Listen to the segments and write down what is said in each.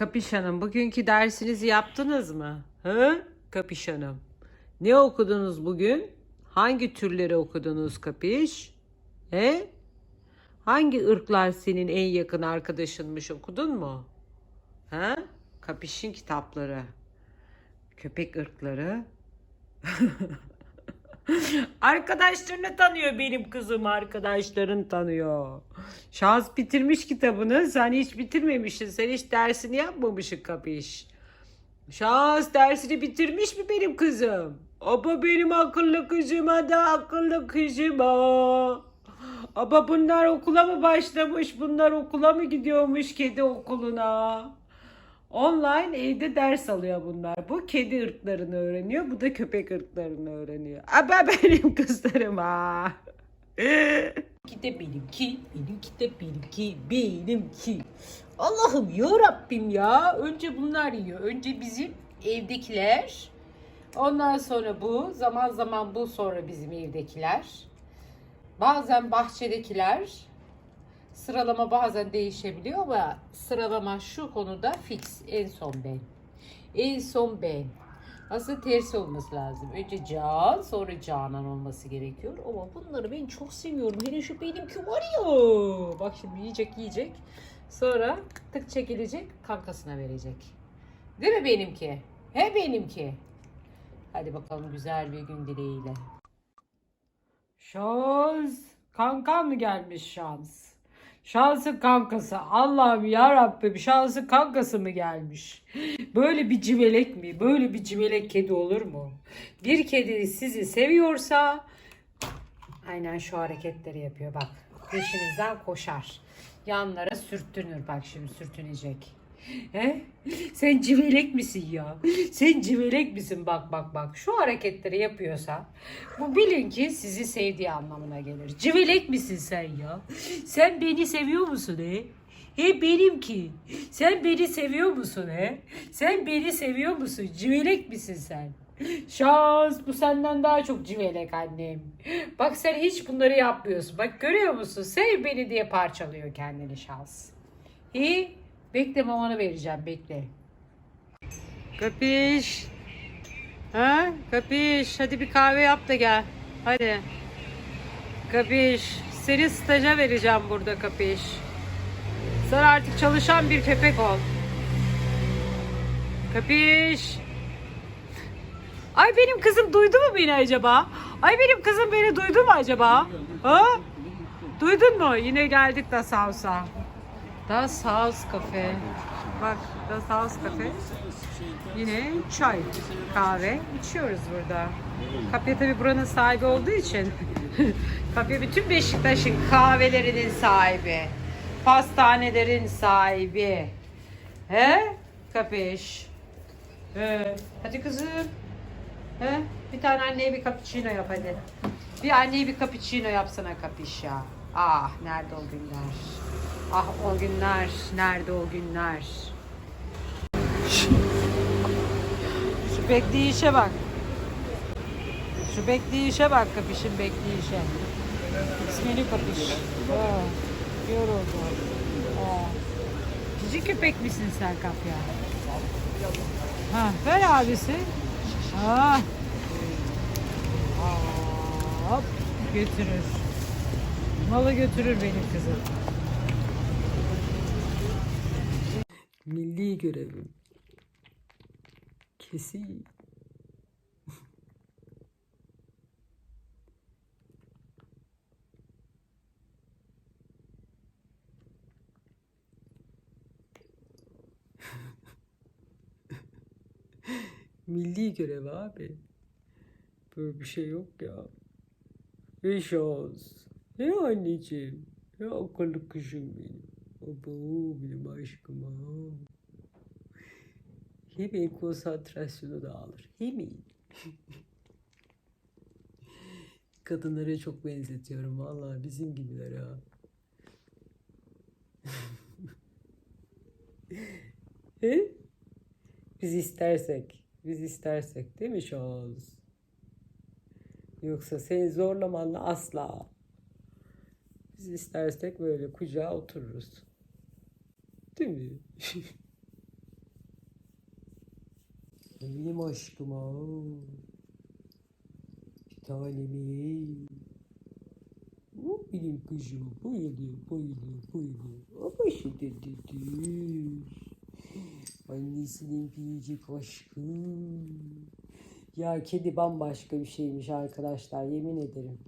Kapiş Hanım, bugünkü dersinizi yaptınız mı? Hı? Kapiş Hanım. Ne okudunuz bugün? Hangi türleri okudunuz Kapiş? He? Hangi ırklar senin en yakın arkadaşınmış okudun mu? Ha? Kapiş'in kitapları. Köpek ırkları. Arkadaşlarını tanıyor benim kızım arkadaşlarını tanıyor. Şans bitirmiş kitabını sen hiç bitirmemişsin sen hiç dersini yapmamışsın kapış. Şans dersini bitirmiş mi benim kızım? Aba benim akıllı kızıma da akıllı kızıma. Aba bunlar okula mı başlamış bunlar okula mı gidiyormuş kedi okuluna? Online evde ders alıyor bunlar. Bu kedi ırklarını öğreniyor. Bu da köpek ırklarını öğreniyor. Ama benim kızlarım ha. Ki de benimki, benimki de benimki, benimki. Allah'ım ya Rabbim ya. Önce bunlar yiyor. Önce bizim evdekiler. Ondan sonra bu. Zaman zaman bu sonra bizim evdekiler. Bazen bahçedekiler. Sıralama bazen değişebiliyor ama sıralama şu konuda fix. En son ben. En son ben. Aslında tersi olması lazım. Önce Can sonra Canan olması gerekiyor. Ama bunları ben çok seviyorum. Hele şu benimki var ya. Bak şimdi yiyecek yiyecek. Sonra tık çekilecek kankasına verecek. Değil mi benimki? He benimki. Hadi bakalım güzel bir gün dileğiyle. Şans. Kankan mı gelmiş şans? Şansın kankası. Allah'ım ya Rabbim şansın kankası mı gelmiş? Böyle bir civelek mi? Böyle bir civelek kedi olur mu? Bir kedi sizi seviyorsa aynen şu hareketleri yapıyor bak. Peşinizden koşar. Yanlara sürtünür bak şimdi sürtünecek. He? Sen civelek misin ya? Sen civelek misin? Bak bak bak. Şu hareketleri yapıyorsa bu bilin ki sizi sevdiği anlamına gelir. Civelek misin sen ya? Sen beni seviyor musun he? He benimki. Sen beni seviyor musun he? Sen beni seviyor musun? Civelek misin sen? Şans bu senden daha çok civelek annem. Bak sen hiç bunları yapmıyorsun. Bak görüyor musun? Sev beni diye parçalıyor kendini şans. İyi. Bekle mamanı vereceğim bekle. Kapış. Ha? Kapış. Hadi bir kahve yap da gel. Hadi. Kapış. Seni staja vereceğim burada kapış. Sen artık çalışan bir köpek ol. Kapış. Ay benim kızım duydu mu beni acaba? Ay benim kızım beni duydu mu acaba? Ha? Duydun mu? Yine geldik da Savs'a. Das House Cafe. Bak Das House Cafe. Yine çay, kahve içiyoruz burada. Kapya tabi buranın sahibi olduğu için. Kapya bütün Beşiktaş'ın kahvelerinin sahibi. Pastanelerin sahibi. He? Kapış. He. Hadi kızım. He? Bir tane anneye bir cappuccino yap hadi. Bir anneye bir cappuccino yapsana kapış ya. Ah nerede o günler? Ah o günler, nerede o günler? Şu bekleyişe bak. Şu bekleyişe bak kapışın bekleyişe. İsmini kapış. Oh, yoruldu. Oh. Cici köpek misin sen kapya? Ha, ver abisi. Ha. Hop, götürür. Malı götürür benim kızım. Milli görevim. Kesin. Milli görev abi. Böyle bir şey yok ya. Ne şans. Ne anneciğim. Ne akıllı kızım benim. Abo benim aşkım. Hemen konsantrasyonu dağılır. Hemen. Kadınlara çok benzetiyorum vallahi bizim gibiler ha. He? Biz istersek, biz istersek değil mi Şahız? Yoksa seni zorlamanla asla. Biz istersek böyle kucağa otururuz. Değil mi? Benim aşkım ha. Bir tanemin. O benim kızım. Bayılıyor, bayılıyor, bayılıyor. Ama şu dededir. Annesinin biricik aşkım. Ya kedi bambaşka bir şeymiş arkadaşlar yemin ederim.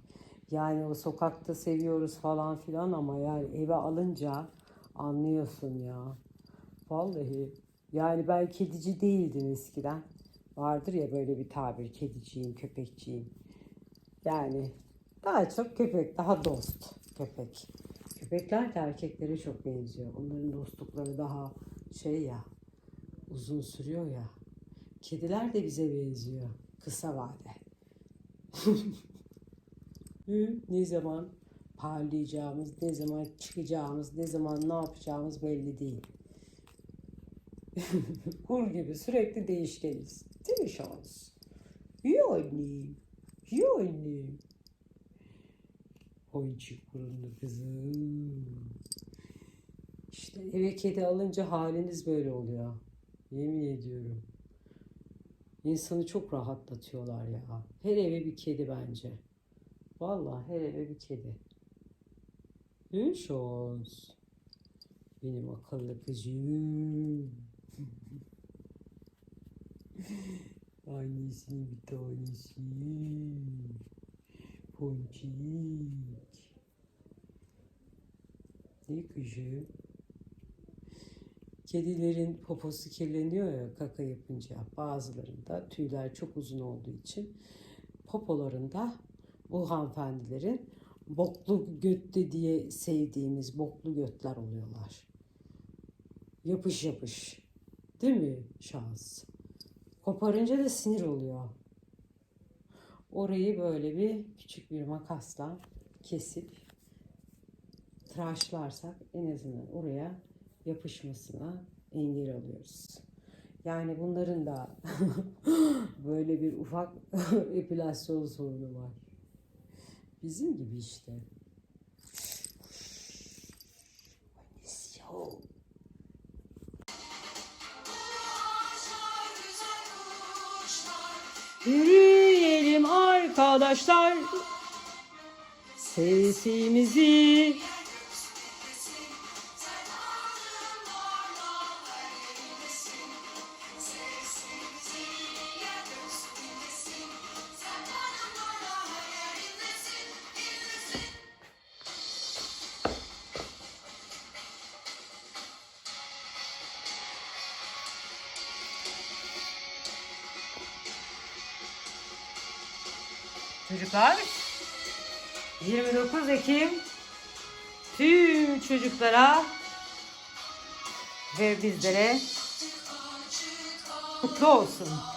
Yani o sokakta seviyoruz falan filan ama yani eve alınca anlıyorsun ya. Vallahi yani ben kedici değildim eskiden. Vardır ya böyle bir tabir kediciyim, köpekçiyim. Yani daha çok köpek, daha dost köpek. Köpekler de erkeklere çok benziyor. Onların dostlukları daha şey ya, uzun sürüyor ya. Kediler de bize benziyor. Kısa vade. Ne zaman parlayacağımız, ne zaman çıkacağımız, ne zaman ne yapacağımız belli değil. Kur gibi sürekli değişkeniz. Değil mi şans? İyi annem. Oyuncuk burunlu kızım. İşte eve kedi alınca haliniz böyle oluyor. Yemin ediyorum. İnsanı çok rahatlatıyorlar ya. Her eve bir kedi bence. Vallahi her eve bir kedi. Ne. Benim akıllı kızım. Annesinin bir tanesi. Ponçik. Ne kızım? Kedilerin poposu kirleniyor ya kaka yapınca. Bazılarında tüyler çok uzun olduğu için popolarında bu hanımefendilerin boklu götte diye sevdiğimiz boklu götler oluyorlar. Yapış yapış. Değil mi şans? Koparınca da sinir oluyor. Orayı böyle bir küçük bir makasla kesip tıraşlarsak en azından oraya yapışmasına engel alıyoruz. Yani bunların da böyle bir ufak epilasyon sorunu var. Bizim gibi işte. Yürüyelim arkadaşlar. Sesimizi Çocuklar 29 Ekim tüm çocuklara ve bizlere kutlu olsun.